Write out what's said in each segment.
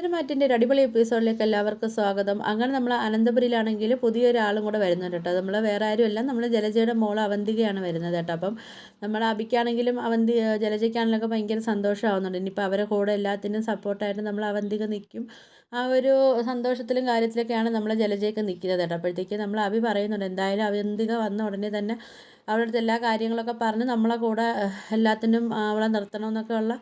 സിനിമാറ്റിന്റെ ഒരു അടിപൊളി എപ്പിസോഡിലേക്ക് എല്ലാവർക്കും സ്വാഗതം. അങ്ങനെ നമ്മൾ അനന്തപുരിയിലാണെങ്കിൽ പുതിയൊരാളും കൂടെ വരുന്നുണ്ട് കേട്ടോ. നമ്മൾ വേറെ ആരുമല്ല നമ്മൾ ജലജയുടെ മോൾ അവന്തികയാണ് വരുന്നത് കേട്ടോ. അപ്പം നമ്മൾ അബിക്കാണെങ്കിലും അവന്തി ജലജയ്ക്കാണെങ്കിലൊക്കെ ഭയങ്കര സന്തോഷമാവുന്നുണ്ട്. ഇനിയിപ്പോൾ അവരെ കൂടെ എല്ലാത്തിനും സപ്പോർട്ടായിട്ട് നമ്മൾ അവന്തിക നിൽക്കും ആ ഒരു സന്തോഷത്തിലും കാര്യത്തിലൊക്കെയാണ് നമ്മൾ ജലജയൊക്കെ നിൽക്കുന്നത് കേട്ടോ. അപ്പോഴത്തേക്ക് നമ്മൾ അഭി പറയുന്നുണ്ട് എന്തായാലും അവന്തിക വന്ന ഉടനെ തന്നെ അവളുടെ എല്ലാ കാര്യങ്ങളൊക്കെ പറഞ്ഞ് നമ്മളെ കൂടെ എല്ലാത്തിനും അവളെ നിർത്തണമെന്നൊക്കെ ഉള്ള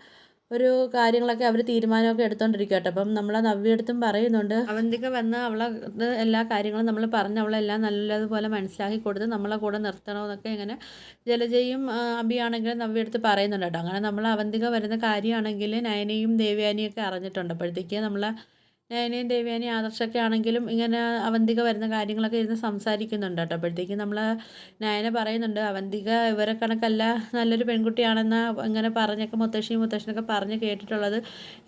ഒരു കാര്യങ്ങളൊക്കെ അവർ തീരുമാനമൊക്കെ എടുത്തോണ്ടിരിക്കട്ടെ കേട്ടോ. അപ്പം നമ്മളെ നവ്യടുത്തും പറയുന്നുണ്ട് അവന്തിക വന്ന് അവളെ എല്ലാ കാര്യങ്ങളും നമ്മൾ പറഞ്ഞ് അവളെല്ലാം നല്ലതുപോലെ മനസ്സിലാക്കി കൊടുത്ത് നമ്മളെ കൂടെ നിർത്തണമെന്നൊക്കെ ഇങ്ങനെ ജലജയും അബിയാണെങ്കിലും നവ്യടുത്ത് പറയുന്നുണ്ട് കേട്ടോ. അങ്ങനെ നമ്മൾ അവന്തിക വരുന്ന കാര്യമാണെങ്കിൽ നയനയും ദേവ്യാനിയും ഒക്കെ അറിഞ്ഞിട്ടുണ്ട്. അപ്പോഴത്തേക്ക് നമ്മളെ നയനയും ദേവയാനി ആദർശൊക്കെ ആണെങ്കിലും ഇങ്ങനെ അവന്തിക വരുന്ന കാര്യങ്ങളൊക്കെ ഇരുന്ന് സംസാരിക്കുന്നുണ്ട് കേട്ടോ. അപ്പോഴത്തേക്കും നമ്മൾ നയന പറയുന്നുണ്ട് അവന്തിക ഇവരെ കണക്കല്ല നല്ലൊരു പെൺകുട്ടിയാണെന്ന് ഇങ്ങനെ പറഞ്ഞൊക്കെ മുത്തശ്ശിയും മുത്തശ്ശനൊക്കെ പറഞ്ഞ് കേട്ടിട്ടുള്ളത്.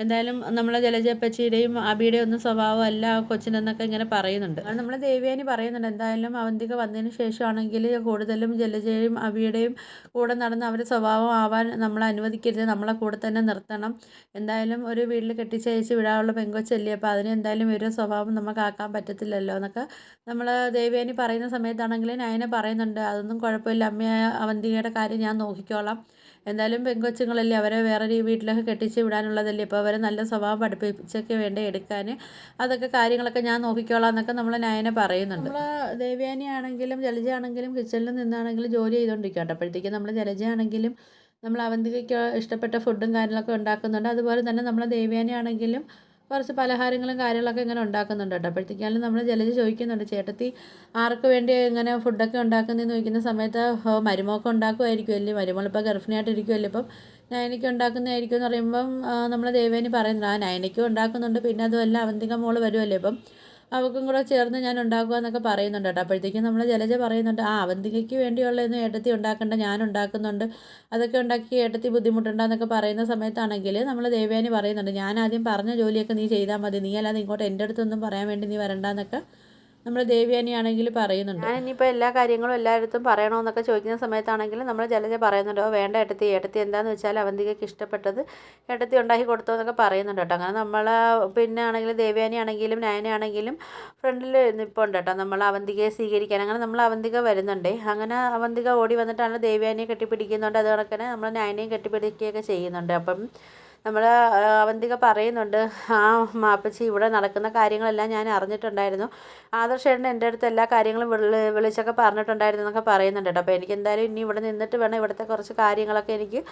എന്തായാലും നമ്മളെ ജലജപ്പച്ചിയുടെയും അബിയുടെയും ഒന്നും സ്വഭാവം അല്ല ആ കൊച്ചിനെന്നൊക്കെ ഇങ്ങനെ പറയുന്നുണ്ട്. അത് നമ്മളെ ദേവയാനി പറയുന്നുണ്ട് എന്തായാലും അവന്തിക വന്നതിന് ശേഷമാണെങ്കിൽ കൂടുതലും ജലജയും അബിയുടെയും കൂടെ നടന്ന് അവരുടെ സ്വഭാവം ആവാൻ നമ്മൾ അനുവദിക്കരുത് നമ്മളെ കൂടെ തന്നെ നിർത്തണം. എന്തായാലും ഒരു വീട്ടിൽ കെട്ടിച്ചയച്ച് വിടാനുള്ള പെങ്കൊച്ചല്ലേ അതിന് എന്തായാലും ഒരു സ്വഭാവം നമുക്ക് ആക്കാൻ പറ്റത്തില്ലല്ലോ എന്നൊക്കെ നമ്മൾ ദേവിയാനി പറയുന്ന സമയത്താണെങ്കിൽ നയന പറയുന്നുണ്ട്. അതൊന്നും കുഴപ്പമില്ല. അമ്മയായ അവന്തികയുടെ കാര്യം ഞാൻ നോക്കിക്കോളാം. എന്തായാലും പെങ്കൊച്ചുങ്ങളല്ലേ അവരെ വേറെ ഒരു വീട്ടിലൊക്കെ കെട്ടിച്ച് വിടാനുള്ളതല്ലേ? അപ്പോൾ അവരെ നല്ല സ്വഭാവം പഠിപ്പിച്ചൊക്കെ വേണ്ടേ എടുക്കാൻ അതൊക്കെ കാര്യങ്ങളൊക്കെ ഞാൻ നോക്കിക്കോളാം എന്നൊക്കെ നമ്മൾ നയന പറയുന്നുണ്ട്. നമ്മൾ ദേവ്യാനിയാണെങ്കിലും ജലജയാണെങ്കിലും കിച്ചണിൽ നിന്നാണെങ്കിലും ജോലി ചെയ്തുകൊണ്ടിരിക്കുക കേട്ടോ. അപ്പോഴത്തേക്കും നമ്മൾ ജലജയാണെങ്കിലും നമ്മൾ അവന്തികയ്ക്ക് ഇഷ്ടപ്പെട്ട ഫുഡും കാര്യങ്ങളൊക്കെ ഉണ്ടാക്കുന്നുണ്ട്. അതുപോലെ തന്നെ നമ്മൾ ദേവയാനി ആണെങ്കിലും കുറച്ച് പലഹാരങ്ങളും കാര്യങ്ങളൊക്കെ ഇങ്ങനെ ഉണ്ടാക്കുന്നുണ്ട് കേട്ടോ. അപ്പോഴത്തേക്കാലും നമ്മൾ ജലജ ചോദിക്കുന്നുണ്ട് ചേട്ടത്തി ആർക്ക് വേണ്ടി ഇങ്ങനെ ഫുഡൊക്കെ ഉണ്ടാക്കുന്നതെന്ന് ചോദിക്കുന്ന സമയത്ത് മരുമോക്കെ ഉണ്ടാക്കുമായിരിക്കും അല്ലേ? മരുമോൾ ഇപ്പോൾ ഗർഭിണിയായിട്ട് ഇരിക്കുമല്ലേ ഇപ്പം നയനയ്ക്ക് ഉണ്ടാക്കുന്നതായിരിക്കും എന്ന് പറയുമ്പം നമ്മൾ ദേവേനി പറയുന്നത് ആ നയനയ്ക്കും ഉണ്ടാക്കുന്നുണ്ട് പിന്നെ അതുമല്ല അവന്തിക മോൾ വരുമല്ലോ ഇപ്പം അവൾക്കും കൂടെ ചേർന്ന് ഞാൻ ഉണ്ടാക്കുക എന്നൊക്കെ പറയുന്നുണ്ട് കേട്ടോ. അപ്പോഴത്തേക്കും നമ്മൾ ജലജ പറയുന്നുണ്ട് ആ അവന്തികയ്ക്ക് വേണ്ടിയുള്ളതൊന്നും ഏട്ടത്തി ഉണ്ടാക്കേണ്ട ഞാൻ ഉണ്ടാക്കുന്നുണ്ട്. അതൊക്കെ ഉണ്ടാക്കി ഏട്ടത്തി ബുദ്ധിമുട്ടുണ്ടെന്നൊക്കെ പറയുന്ന സമയത്താണെങ്കിൽ നമ്മൾ ദേവയാനി പറയുന്നുണ്ട് ഞാൻ ആദ്യം പറഞ്ഞ ജോലിയൊക്കെ നീ ചെയ്താൽ മതി. നീ അല്ലാതെ ഇങ്ങോട്ട് എന്റെ അടുത്തൊന്നും പറയാൻ വേണ്ടി നീ വരണ്ടെന്നൊക്കെ നമ്മൾ ദേവയാനി ആണെങ്കിൽ പറയുന്നുണ്ട്. ഞാൻ ഇനിയിപ്പോൾ എല്ലാ കാര്യങ്ങളും എല്ലായിടത്തും പറയണമെന്നൊക്കെ ചോദിക്കുന്ന സമയത്താണെങ്കിൽ നമ്മൾ ജലജ പറയുന്നുണ്ട് ഓ വേണ്ട ഏട്ടത്തി ഏട്ടത്തി എന്താണെന്ന് വെച്ചാൽ അവന്തികയ്ക്ക് ഇഷ്ടപ്പെട്ടത് ഏട്ടത്തി ഉണ്ടാക്കി കൊടുത്തോ എന്നൊക്കെ പറയുന്നുണ്ട് കേട്ടോ. അങ്ങനെ നമ്മൾ പിന്നെ ആണെങ്കിലും ദേവിയാനിയാണെങ്കിലും നയനയാണെങ്കിലും ഫ്രണ്ടിൽ നിൽപ്പുണ്ട് കേട്ടോ. നമ്മൾ അവന്തികയെ സ്വീകരിക്കാൻ. അങ്ങനെ നമ്മൾ അവന്തിക വരുന്നുണ്ട്. അങ്ങനെ അവന്തിക ഓടി വന്നിട്ടാണ് ദേവിയാനിയെ കെട്ടിപ്പിടിക്കുന്നുണ്ട് അത് കണക്കിന് നമ്മൾ നയനയും കെട്ടിപ്പിടിക്കുകയൊക്കെ ചെയ്യുന്നുണ്ട്. അപ്പം നമ്മൾ അവന്തിക പറയുന്നുണ്ട് ആ മാപ്പച്ചി ഇവിടെ നടക്കുന്ന കാര്യങ്ങളെല്ലാം ഞാൻ അറിഞ്ഞിട്ടുണ്ടായിരുന്നു. ആദർശേട്ടൻ എന്റെ അടുത്ത് എല്ലാ കാര്യങ്ങളും വിളി വിളിച്ചൊക്കെ പറഞ്ഞിട്ടുണ്ടായിരുന്നു എന്നൊക്കെ പറയുന്നുണ്ട് കേട്ടോ. അപ്പോൾ എനിക്ക് എന്തായാലും ഇനി ഇവിടെ നിന്നിട്ട് വേണം ഇവിടുത്തെ കുറച്ച് കാര്യങ്ങളൊക്കെ എനിക്ക്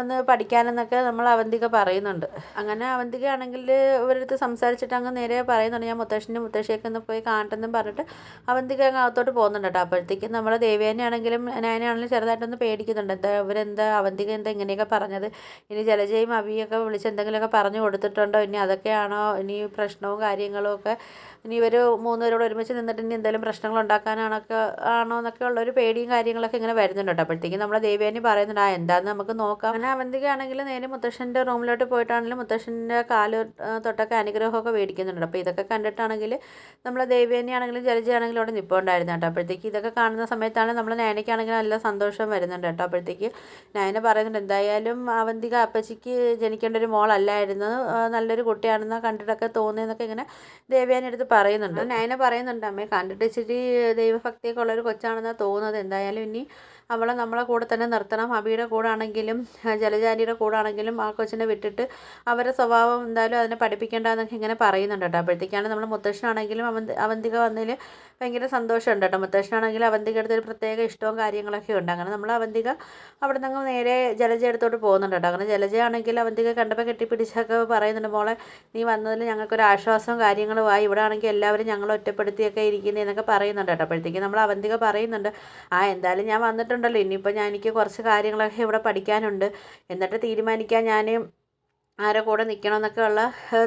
ഒന്ന് പഠിക്കാനെന്നൊക്കെ നമ്മൾ അവന്തിക പറയുന്നുണ്ട്. അങ്ങനെ അവന്തിക ആണെങ്കിൽ ഇവരടുത്ത് സംസാരിച്ചിട്ട് അങ്ങ് നേരെ പറയുന്നുണ്ട്. ഞാൻ മുത്തശ്ശനും മുത്തശ്ശിയൊക്കെ ഒന്ന് പോയി കാണട്ടെന്നും പറഞ്ഞിട്ട് അവന്തിക അങ്ങ് അകത്തോട്ട് പോകുന്നുണ്ട് കേട്ടോ. അപ്പോഴത്തേക്കും നമ്മൾ ദേവേനെയാണെങ്കിലും നയനാണെങ്കിലും ചെറുതായിട്ടൊന്ന് പേടിക്കുന്നുണ്ട്. എന്താ ഇവരെന്താ അവന്തിക എന്താ ഇങ്ങനെയൊക്കെ പറഞ്ഞത്? ഇനി ജലജയും അവിയൊക്കെ വിളിച്ച് എന്തെങ്കിലുമൊക്കെ പറഞ്ഞു കൊടുത്തിട്ടുണ്ടോ? ഇനി അതൊക്കെയാണോ? ഇനി പ്രശ്നവും കാര്യങ്ങളും ഒക്കെ ഇനി ഇവർ മൂന്നുപേരോട് ഒരുമിച്ച് നിന്നിട്ട് ഇനി എന്തെങ്കിലും പ്രശ്നങ്ങൾ ഉണ്ടാക്കാനാണൊക്കെ ആണോ എന്നൊക്കെ ഉള്ളൊരു പേടിയും കാര്യങ്ങളൊക്കെ ഇങ്ങനെ വരുന്നുണ്ട് അപ്പോഴത്തേക്കും നമ്മളെ ദേവിയാനി പറയുന്നുണ്ട് ആ എന്താണെന്ന് നമുക്ക് നോക്കാം. അങ്ങനെ അവന്തികയാണെങ്കിൽ നേരെ മുത്തശ്ശന്റെ റൂമിലോട്ട് പോയിട്ടാണെങ്കിലും മുത്തശ്ശന്റെ കാൽ തൊട്ടൊക്കെ അനുഗ്രഹമൊക്കെ മേടിക്കുന്നുണ്ട്. അപ്പോൾ ഇതൊക്കെ കണ്ടിട്ടാണെങ്കിൽ നമ്മളെ ദേവിയാനി ആണെങ്കിലും ജലജയാണെങ്കിലും അവിടെ നിൽപ്പുണ്ടായിരുന്നു കേട്ടോ. അപ്പോഴത്തേക്ക് ഇതൊക്കെ കാണുന്ന സമയത്താണ് നമ്മൾ നയനയ്ക്കാണെങ്കിൽ നല്ല സന്തോഷം വരുന്നുണ്ട് കേട്ടോ. അപ്പോഴത്തേക്ക് നയന പറയുന്നുണ്ട് എന്തായാലും അവന്തിക അപ്പച്ചിക്ക് ജനിക്കേണ്ട ഒരു മോളല്ലായിരുന്നു. നല്ലൊരു കുട്ടിയാണെന്ന് കണ്ടിട്ടൊക്കെ തോന്നിയെന്നൊക്കെ ഇങ്ങനെ ദേവയാനി അടുത്ത് പറയുന്നുണ്ട്. നയന പറയുന്നുണ്ട്. അമ്മയെ കണ്ടിട്ട് ഇച്ചിരി ദൈവഭക്തിയൊക്കെ ഉള്ളൊരു കൊച്ചാണെന്നാണ് തോന്നുന്നത്. എന്തായാലും ഇനി അവളെ നമ്മളെ കൂടെ തന്നെ നിർത്തണം. അബിയുടെ കൂടെ ആണെങ്കിലും ജലജാലിയുടെ കൂടെ ആണെങ്കിലും ആ കൊച്ചിനെ വിട്ടിട്ട് അവരുടെ സ്വഭാവം എന്തായാലും അതിനെ പഠിപ്പിക്കേണ്ടതെന്നൊക്കെ ഇങ്ങനെ പറയുന്നുണ്ട് കേട്ടോ. അപ്പോഴത്തേക്കാണ് നമ്മൾ മുത്തശ്ശനാണെങ്കിലും അവന്തി അവന്തിക വന്നതിൽ ഭയങ്കര സന്തോഷമുണ്ട് കേട്ടോ. മുത്തശ്ശനാണെങ്കിലും അവന്തിക അടുത്തൊരു പ്രത്യേക ഇഷ്ടവും കാര്യങ്ങളൊക്കെ ഉണ്ട്. അങ്ങനെ നമ്മൾ അവന്തിക അവിടെ നിന്ന് നേരെ ജലജ അടുത്തോട്ട് പോകുന്നുണ്ട് കേട്ടോ. അങ്ങനെ ജലജയാണെങ്കിൽ അവന്തിക കണ്ടപ്പോൾ കെട്ടിപ്പിടിച്ചൊക്കെ പറയുന്നുണ്ട്. മോളെ നീ വന്നതിൽ ഞങ്ങൾക്കൊരു ആശ്വാസവും കാര്യങ്ങളുമായി ഇവിടെ ആണെങ്കിൽ എല്ലാവരും ഞങ്ങൾ ഒറ്റപ്പെടുത്തിയൊക്കെ ഇരിക്കുന്നത് എന്നൊക്കെ പറയുന്നുണ്ട് കേട്ടോ. അപ്പോഴത്തേക്കും നമ്മൾ അവന്തിക പറയുന്നുണ്ട് ആ എന്തായാലും ഞാൻ വന്നിട്ടുണ്ടല്ലോ. ഇനിയിപ്പോൾ ഞാൻ എനിക്ക് കുറച്ച് കാര്യങ്ങളൊക്കെ ഇവിടെ പഠിക്കാനുണ്ട്. എന്നിട്ട് തീരുമാനിക്കാൻ ഞാൻ ആരെ കൂടെ നിൽക്കണമെന്നൊക്കെ ഉള്ള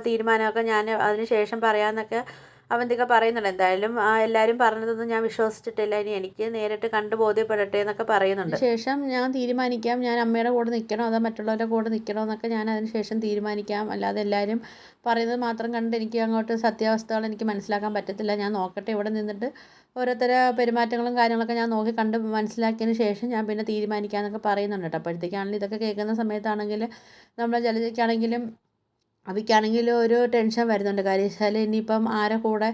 തീരുമാനമൊക്കെ ഞാൻ അതിന് ശേഷം പറയാമെന്നൊക്കെ അവന്തിക പറയുന്നുണ്ട്. എന്തായാലും എല്ലാവരും പറഞ്ഞതൊന്നും ഞാൻ വിശ്വസിച്ചിട്ടില്ല. ഇനി എനിക്ക് നേരിട്ട് കണ്ട് ബോധ്യപ്പെടട്ടെ എന്നൊക്കെ പറയുന്നുണ്ട്. ശേഷം ഞാൻ തീരുമാനിക്കാം. ഞാൻ അമ്മയുടെ കൂടെ നിൽക്കണോ അതോ മറ്റുള്ളവരുടെ കൂടെ നിൽക്കണോ എന്നൊക്കെ ഞാൻ അതിന് ശേഷം തീരുമാനിക്കാം. അല്ലാതെ എല്ലാവരും പറയുന്നത് മാത്രം കണ്ട് എനിക്ക് അങ്ങോട്ട് സത്യാവസ്ഥകൾ എനിക്ക് മനസ്സിലാക്കാൻ പറ്റത്തില്ല. ഞാൻ നോക്കട്ടെ. ഇവിടെ നിന്നിട്ട് ഓരോരുത്തര പെരുമാറ്റങ്ങളും കാര്യങ്ങളൊക്കെ ഞാൻ നോക്കി കണ്ട് മനസ്സിലാക്കിയതിന് ശേഷം ഞാൻ പിന്നെ തീരുമാനിക്കാമെന്നൊക്കെ പറയുന്നുണ്ട് കേട്ടോ. അപ്പോഴത്തേക്കാണെങ്കിലും ഇതൊക്കെ കേൾക്കുന്ന സമയത്താണെങ്കിൽ നമ്മളെ ജലജയ്ക്കാണെങ്കിലും അവയ്ക്കാണെങ്കിലും ഒരു ടെൻഷൻ വരുന്നുണ്ട്. കാര്യം വെച്ചാൽ ഇനിയിപ്പം ആരെ കൂടെ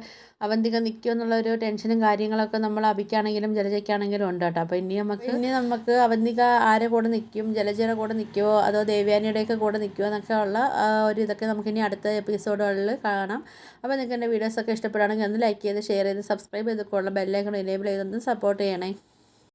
അവന്തിക നിൽക്കും എന്നുള്ളൊരു ടെൻഷനും കാര്യങ്ങളൊക്കെ നമ്മൾ അഭിക്കാണെങ്കിലും ജലജയ്ക്കാണെങ്കിലും ഉണ്ട് കേട്ടോ. അപ്പോൾ ഇനി നമുക്ക് ഇനി നമുക്ക് അവന്തിക ആരെ കൂടെ നിൽക്കും ജലജയുടെ കൂടെ നിൽക്കുമോ അതോ ദേവ്യാനിയുടെയൊക്കെ കൂടെ നിൽക്കുമോ എന്നൊക്കെ ഉള്ള ഒരു ഇതൊക്കെ നമുക്ക് ഇനി അടുത്ത എപ്പിസോഡുകളിൽ കാണാം. അപ്പോൾ നിങ്ങൾക്ക് എന്റെ വീഡിയോസൊക്കെ ഇഷ്ടപ്പെടുകയാണെങ്കിൽ ഒന്ന് ലൈക്ക് ചെയ്ത് ഷെയർ ചെയ്ത് സബ്സ്ക്രൈബ് ചെയ്തൊക്കെ ഉള്ള ബെല്ലൈക്കൺ എനേബിൾ ചെയ്തൊന്ന് സപ്പോർട്ട് ചെയ്യണേ.